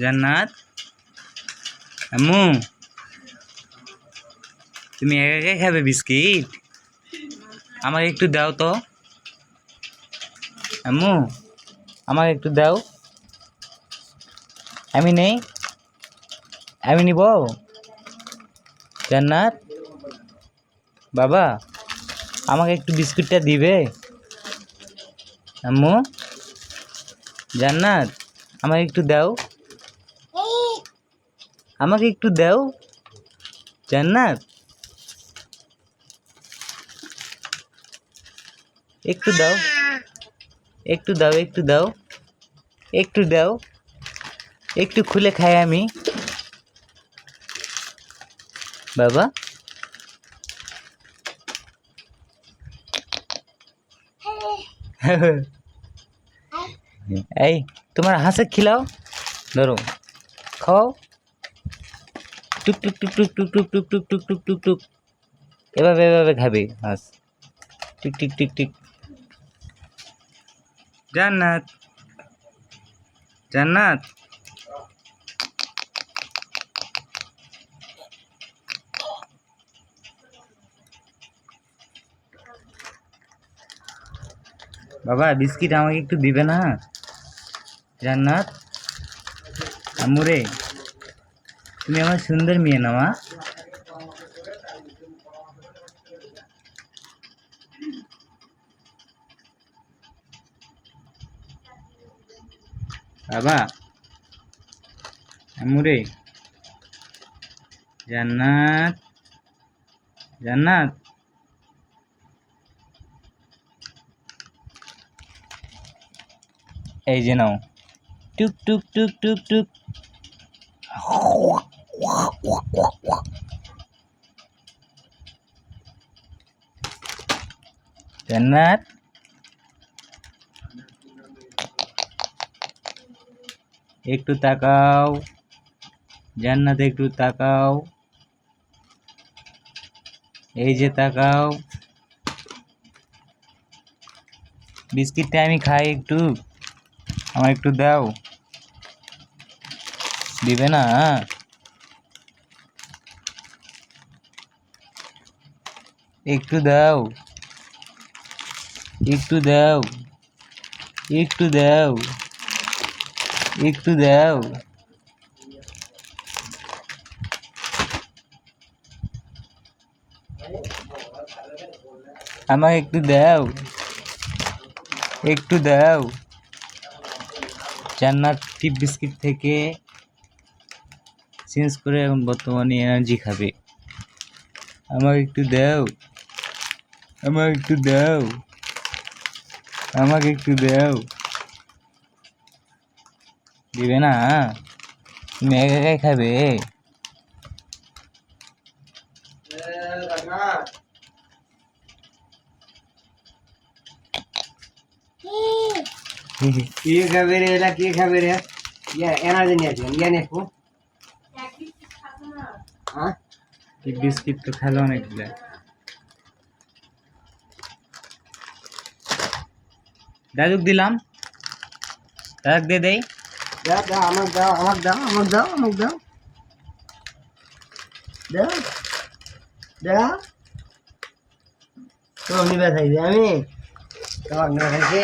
জান্নাত? আম্মু, তুমি একা একাই খাবে বিস্কিট? আমাকে একটু দাও তো। আম্মু, আমাকে একটু দাও। আমি নেই। আমি নিব। জান্নাত? বাবা, আমাকে একটু বিস্কুটটা দিবে? আম্মু, জান্নাত, আমাকে একটু দাও। আমাকে একটু দাও। জান্নাত। একটু দাও। একটু দাও একটু দাও। একটু দাও। একটু খুলে খাই আমি। বাবা। এই তোমার হাঁসে খিলাও। ধরো। খাও টুক টুক টুক টুক টুক টুক টুক টুক টুক টুক টুক টুক এভাবে এভাবে খাবে হাঁস টিক টিক টিক টিক জান্নাত জান্নাত বাবা বিস্কিট আমাকে একটু দিবে না জান্নাত আম্মুরে তুমি আমার সুন্দর মেয়ে না, মা। বাবা আম্মুরে জান্নাত। জান্নাত। এই যে নাও। টুক টুক টুক টুক টুক। জান্নাত একটু তাকাও। জান্নাত একটু তাকাও। এই যে তাকাও। বিস্কিটটা আমি খাই একটু। আমার একটু দাও। দিবে না একটু দাও। একটু দাও। একটু দাও। একটু দাও। আমাকে একটু দাও। একটু দাও। জান্নাত টিপ বিস্কিট থেকে চেঞ্জ করে এখন বর্তমানে এনার্জি খাবে। আমাকে একটু দাও। আমাকে একটু দাও। আমাকে একটু দাও। দিবে না? তুমি খাবে? কি খাবে রে এটা? কি খাবে রে? ইয়া এনার্জি নিয়ে আসবেন ইয়া নিয়ে হ্যাঁ? বিস্কিট তো খেলো অনেকগুলো। দাদুক দিলাম দাদুক দিয়ে দেই দাও দাও আমাকে দাও আমাকে দাও আমাকে দাও আমাকে দাও দাও দাও তো নিবে খাইছি আমি তোমাকে না খাইছি